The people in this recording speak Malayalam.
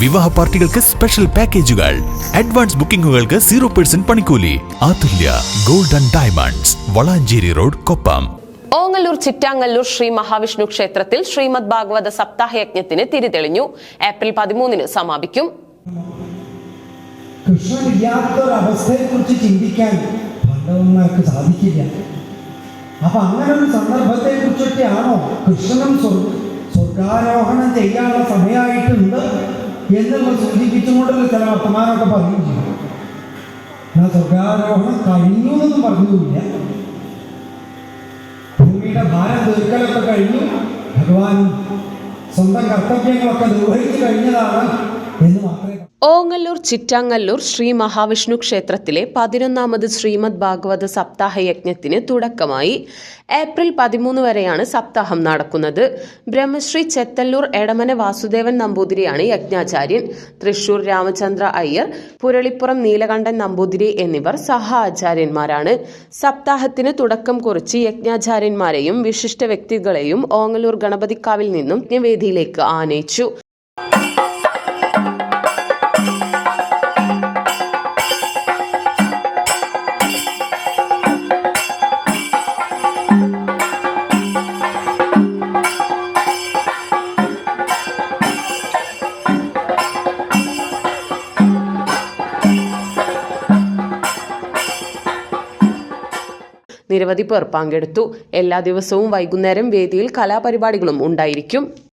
വിവാഹ പാർട്ടികൾക്ക് സ്പെഷ്യൽ പാക്കേജുകൾ അഡ്വാൻസ് ബുക്കിംഗുകൾക്ക് സീറോ പെർസെന്റ് പണിക്കൂലി. Athulya golden and diamonds Valanchery road Koppam. Ongallur Chittangallur Shri Mahavishnu ക്ഷേത്രത്തിൽ ശ്രീമദ് ഭാഗവത സപ്താഹ യജ്ഞത്തിന് തിരിതെളിഞ്ഞു. ഏപ്രിൽ പതിമൂന്നിന് സമാപിക്കും. കൃഷ്ണനില്ലാത്തൊരവസ്ഥയെക്കുറിച്ച് ചിന്തിക്കാൻ പാണ്ഡവന്മാർക്ക് സാധിക്കില്ല. അപ്പൊ അങ്ങനെ ഒരു സന്ദർഭത്തെ കുറിച്ചൊക്കെയാണോ കൃഷ്ണനും സ്വർ- സ്വർഗാരോഹണം ചെയ്യാനുള്ള സമയമായിട്ടുണ്ട്? എന്നുള്ള സൂചിപ്പിച്ചുകൊണ്ടുള്ള ചില വർത്തമാനമൊക്കെ പറയുകയും ചെയ്യും സ്വർഗാരോഹണം കഴിഞ്ഞു എന്നൊന്നും പറഞ്ഞില്ല. ഭൂമിയുടെ ഭാരം തീർക്കലൊക്കെ കഴിഞ്ഞു. ഭഗവാൻ സ്വന്തം കർത്തവ്യങ്ങളൊക്കെ നിർവഹിച്ചു കഴിഞ്ഞതാണ്. ഓങ്ങല്ലൂർ ചിറ്റാങ്ങല്ലൂർ ശ്രീ മഹാവിഷ്ണു ക്ഷേത്രത്തിലെ പതിനൊന്നാമത് ശ്രീമദ് ഭാഗവത സപ്താഹ യജ്ഞത്തിന് തുടക്കമായി ഏപ്രിൽ പതിമൂന്ന് വരെയാണ് സപ്താഹം നടക്കുന്നത്. ബ്രഹ്മശ്രീ ചെത്തല്ലൂർ എടമന വാസുദേവൻ നമ്പൂതിരിയാണ് യജ്ഞാചാര്യൻ. തൃശൂർ രാമചന്ദ്ര അയ്യർ പുരളിപ്പുറം നീലകണ്ഠൻ നമ്പൂതിരി എന്നിവർ സഹ ആചാര്യന്മാരാണ് സപ്താഹത്തിന് തുടക്കം കുറിച്ച് യജ്ഞാചാര്യന്മാരെയും വിശിഷ്ട വ്യക്തികളെയും ഓങ്ങല്ലൂർ ഗണപതിക്കാവിൽ നിന്നും യജ്ഞവേദിയിലേക്ക് ആനയിച്ചു. നിരവധി പേർ പങ്കെടുത്തു. എല്ലാ ദിവസവും വൈകുന്നേരം വേദിയിൽ കലാപരിപാടികളും ഉണ്ടായിരിക്കും.